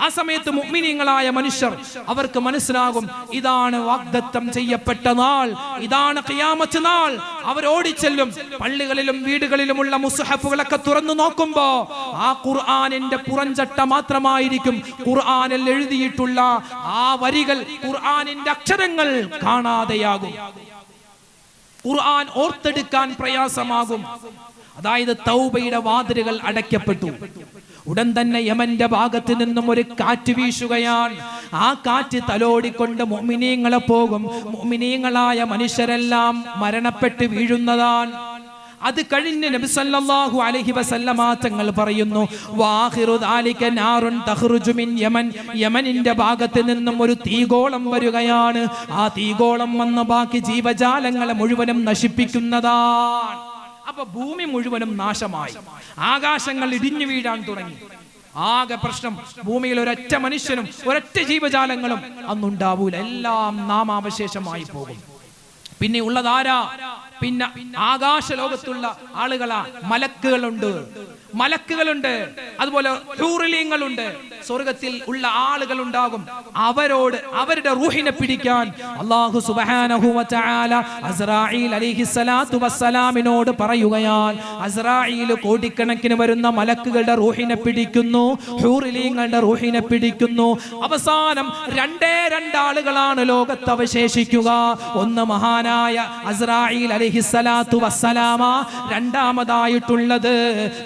ആ സമയത്ത് മുഅ്മിനീങ്ങളായ മനുഷ്യർ അവർക്ക് മനസ്സിലാകും ഇതാണ് വാഗ്ദത്തം ചെയ്യപ്പെട്ട നാൾ ഇതാണ് കയ്യാമത്ത് നാൾ. അവർ ഓടിച്ചെല്ലും പള്ളികളിലും വീടുകളിലുമുള്ള മുസ്ഹഫുകളൊക്കെ തുറന്നു നോക്കുമ്പോ ആ ഖുർആാനിന്റെ പുറഞ്ചട്ട മാത്രമായിരിക്കും ഖുർആാനിൽ എഴുതിയിട്ടുള്ള ആ വരികൾ ഖുർആാനിന്റെ അക്ഷരങ്ങൾ കാണാതെയാകും. ഖുർആൻ ഓർത്തെടുക്കാൻ പ്രയാസമാകും. അതായത് തൗബയുടെ വാതിലുകൾ അടയ്ക്കപ്പെട്ടു. ഉടൻ തന്നെ യമന്റെ ഭാഗത്ത് നിന്നും ഒരു കാറ്റ് വീശുകയാണ്. ആ കാറ്റ് തലോടിക്കൊണ്ട് മുഅ്മിനീങ്ങളെ പോകും. മുഅ്മിനീങ്ങളായ മനുഷ്യരെല്ലാം മരണപ്പെട്ട് വീഴുന്നതാണ്. അത് കഴിഞ്ഞ് നബി സല്ലല്ലാഹു അലൈഹി വസല്ലമ തങ്ങൾ പറയുന്നു വാഹിറു മിൻ യമൻ. യമനിന്റെ ഭാഗത്ത് നിന്നും ഒരു തീഗോളം വരികയാണ്. ആ തീഗോളം വന്ന ബാക്കി ജീവജാലങ്ങളെ മുഴുവനും നശിപ്പിക്കുന്നതാണ്. അപ്പൊ ഭൂമി മുഴുവനും നാശമായി. ആകാശങ്ങൾ ഇടിഞ്ഞു വീഴാൻ തുടങ്ങി. ആകെ പ്രശ്നം ഭൂമിയിൽ ഒരൊറ്റ മനുഷ്യനും ഒരൊറ്റ ജീവജാലങ്ങളും അന്നുണ്ടാവൂല. എല്ലാം നാമാവശേഷമായി പോകും. പിന്നെ ഉള്ളതാരാ? പിന്നെ ആകാശ ലോകത്തുള്ള ആളുകളാ. മലക്കുകളുണ്ട്. മലക്കുകളുണ്ട്. അതുപോലെ ഹൂറിലീങ്ങളുണ്ട്. സ്വർഗത്തിൽ ഉള്ള ആളുകൾ ഉണ്ടാകും അവരോട് അവരുടെ റൂഹിനെ പിടിക്കാൻ അള്ളാഹു സുബ്ഹാനഹു വതആല അസ്റാഈൽ അലൈഹി അലൈഹിസ്സലാത്തു വസ്സലാമിനോട് പറയുകയാൽ അസ്റാഈൽ കോടിക്കണക്കിന് വരുന്ന മലക്കുകളുടെ റൂഹിനെ പിടിക്കുന്നു ഹൂറിലീങ്ങളുടെ റൂഹിനെ പിടിക്കുന്നു. അവസാനം രണ്ടേ രണ്ടാളുകളാണ് ലോകത്ത് അവശേഷിക്കുക. ഒന്ന് മഹാനായ അസ്രാഈൽ അലൈഹിസ്സലാത്തു വസ്സലാമ രണ്ടാമതായിട്ടുള്ളത്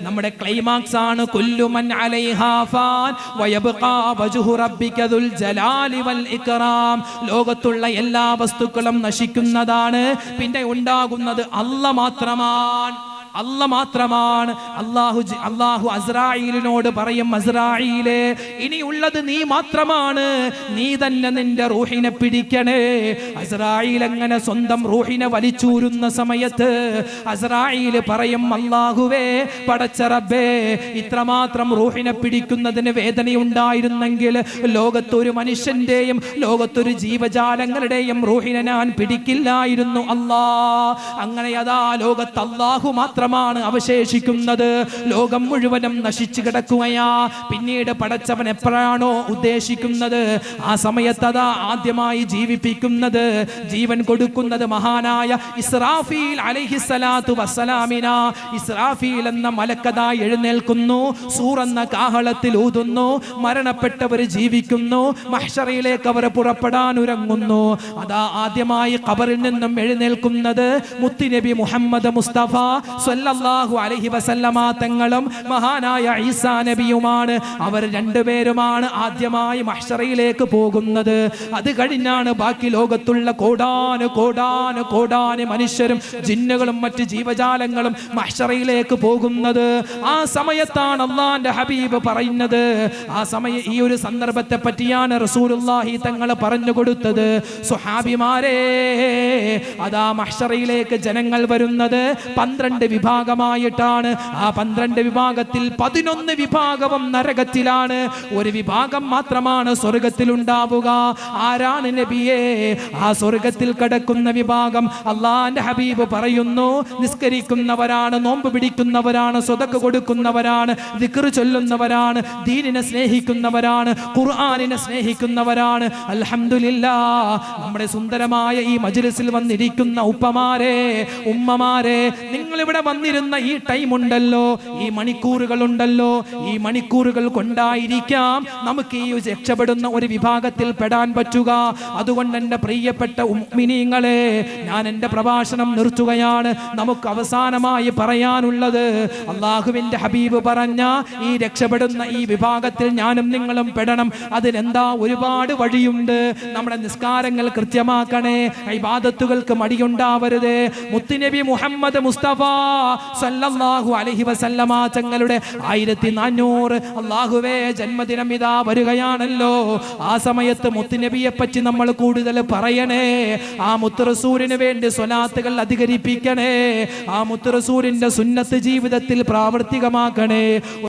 നമ്മുടെ ക്ലൈമാക്സ് ആണ്. കുല്ലുമൻ അലൈഹാ ഫാൻ. വയബ്ഖാ വജ്ഹു റബ്ബിക ദുൽ ജലാലി വൽ ഇക്റാം ലോകത്തുള്ള എല്ലാ വസ്തുക്കളും നശിക്കുന്നതാണ്. പിന്നെ ഉണ്ടാകുന്നത് അല്ല മാത്രമാണ്. അല്ല മാത്രമാണ് അള്ളാഹു അള്ളാഹു അസ്രായിലിനോട് പറയും അസ്രായിലെ ഇനിയുള്ളത് നീ മാത്രമാണ്. നീ തന്നെ നിന്റെ റൂഹിനെ പിടിക്കണേ. അസ്രായിൽ അങ്ങനെ സ്വന്തം റൂഹിനെ വലിച്ചൂരുന്ന സമയത്ത് അസ്രായിൽ പറയും അള്ളാഹുവേ പടച്ചറബേ ഇത്രമാത്രം റൂഹിനെ പിടിക്കുന്നതിന് വേദനയുണ്ടായിരുന്നെങ്കിൽ ലോകത്തൊരു മനുഷ്യന്റെയും ലോകത്തൊരു ജീവജാലങ്ങളുടെയും റൂഹിനെ ഞാൻ പിടിക്കില്ലായിരുന്നു. അല്ലാ അങ്ങനെ അതാ ലോകത്ത് അള്ളാഹു മാത്രമാണ് അവശേഷിക്കുന്നത്. ലോകം മുഴുവനും നശിച്ചു കിടക്കുകയാ. പിന്നീട് പടച്ചവൻ എപ്പോഴാണോ ഉദ്ദേശിക്കുന്നത്? ആ സമയത്തതാ ആദ്യമായി ജീവിപ്പിക്കുന്നത്. ജീവൻ കൊടുക്കുന്നത് മഹാനായ ഇസ്രാഫീൽ അലഹിസലാത്തു വസ്സലാമിന. ഇസ്രാഫീൽ എന്ന മലക്കഥ എഴുന്നേൽക്കുന്നു. സൂർ എന്ന കാഹളത്തിൽ ഊതുന്നു. മരണപ്പെട്ടവർ ജീവിക്കുന്നു. മഹ്ഷറയിലേക്ക് അവർ പുറപ്പെടാൻ ഉറങ്ങുന്നു അതാ ആദ്യമായി ഖബറിൽ നിന്നും എഴുന്നേൽക്കുന്നത് മുത്തുനബി മുഹമ്മദ് മുസ്തഫ സല്ലല്ലാഹു അലൈഹി വസല്ലമ തങ്ങളും മഹാനായ ഈസാ നബിയുമാണ്. അവർ രണ്ടുപേരുമാണ് ആദ്യമായി മഹ്ഷറയിലേക്ക് പോകുന്നത്. അത് കഴിഞ്ഞാണ് ബാക്കി ലോകത്തുള്ള കോടാന് കോടാന് കോടാന് മനുഷ്യരും ജിന്നുകളും മറ്റ് ജീവജാലങ്ങളും മഹ്ഷറയിലേക്ക് പോകുന്നത്. ആ സമയത്താണ് അള്ളാന്റെ ഹബീബ് പറയുന്നത്. ആ സമയ ഈ ഒരു സന്ദർഭത്തെ പറ്റിയാണ് റസൂലുല്ലാഹി തങ്ങൾ പറഞ്ഞു കൊടുത്തത്. സുഹാബിമാരെ അതാ മഹ്ഷറയിലേക്ക് ജനങ്ങൾ വരുന്നത് പന്ത്രണ്ട് വിഭാഗമായിട്ടാണ്. ആ പന്ത്രണ്ട് വിഭാഗത്തിൽ പതിനൊന്ന് വിഭാഗവും നരകത്തിലാണ്. ഒരു വിഭാഗം മാത്രമാണ് സ്വർഗത്തിൽ ഉണ്ടാവുക ആരാണ് നബിയെ? ആ സ്വർഗത്തിൽ കിടക്കുന്ന വിഭാഗം അള്ളാന്റെ ഹബീബ് പറയുന്നു നിസ്കരിക്കുന്നവരാണ് നോമ്പ് പിടിക്കുന്നവരാണ് സ്വതക്ക് കൊടുക്കുന്നവരാണ് ദിക്ർ ചൊല്ലുന്നവരാണ് ദീനിനെ സ്നേഹിക്കുന്നവരാണ് ഖുർആാനിനെ സ്നേഹിക്കുന്നവരാണ്. അലഹമില്ല നമ്മുടെ സുന്ദരമായ ഈ മജ്ലിസിൽ വന്നിരിക്കുന്ന ഉപ്പമാരെ ഉമ്മമാരെ നിങ്ങൾ ഇവിടെ വന്നിരുന്ന ഈ ടൈം ഉണ്ടല്ലോ ഈ മണിക്കൂറുകൾ ഉണ്ടല്ലോ ഈ മണിക്കൂറുകൾ കൊണ്ടായിരിക്കാം നമുക്ക് ഈ രക്ഷപ്പെടുന്ന ഒരു വിഭാഗത്തിൽ പെടാൻ പറ്റുക. അതുകൊണ്ട് എന്റെ പ്രിയപ്പെട്ട ഉമ്മിനിങ്ങളെ ഞാൻ എന്റെ പ്രഭാഷണം നിർത്തുകയാണ്. നമുക്ക് അവസാനമായി പറയാനുള്ളത് അള്ളാഹുവിന്റെ ഹബീബ് പറഞ്ഞ ഈ രക്ഷപ്പെടുന്ന ഈ വിഭാഗത്തിൽ ഞാനും നിങ്ങളും പെടണം. അതിനെന്താ ഒരുപാട് വഴിയുണ്ട്. നമ്മുടെ നിസ്കാരങ്ങൾ കൃത്യമാക്കണേ. ഇബാദത്തുകൾക്ക് മടിയുണ്ടാവരുത്. മുത്തുനബി മുഹമ്മദ് മുസ്തഫ സല്ലല്ലാഹു അലൈഹി വസല്ലമ തങ്ങളുടെ ആയിരത്തി നാനൂറ് അള്ളാഹുവേ ജന്മദിനം ഇതാ വരികയാണല്ലോ. ആ സമയത്ത് മുത്തുനബിയെ പറ്റി നമ്മൾ കൂടുതൽ പറയണേ. ആ മുത്തുറസൂരിന് വേണ്ടി സ്വലാത്തുകൾ അധികരിപ്പിക്കണേ. ആ മുത്തുറസൂരിന്റെ സുന്നത്ത് ജീവിതത്തിൽ പ്രാവർത്തികമാക്കണേ.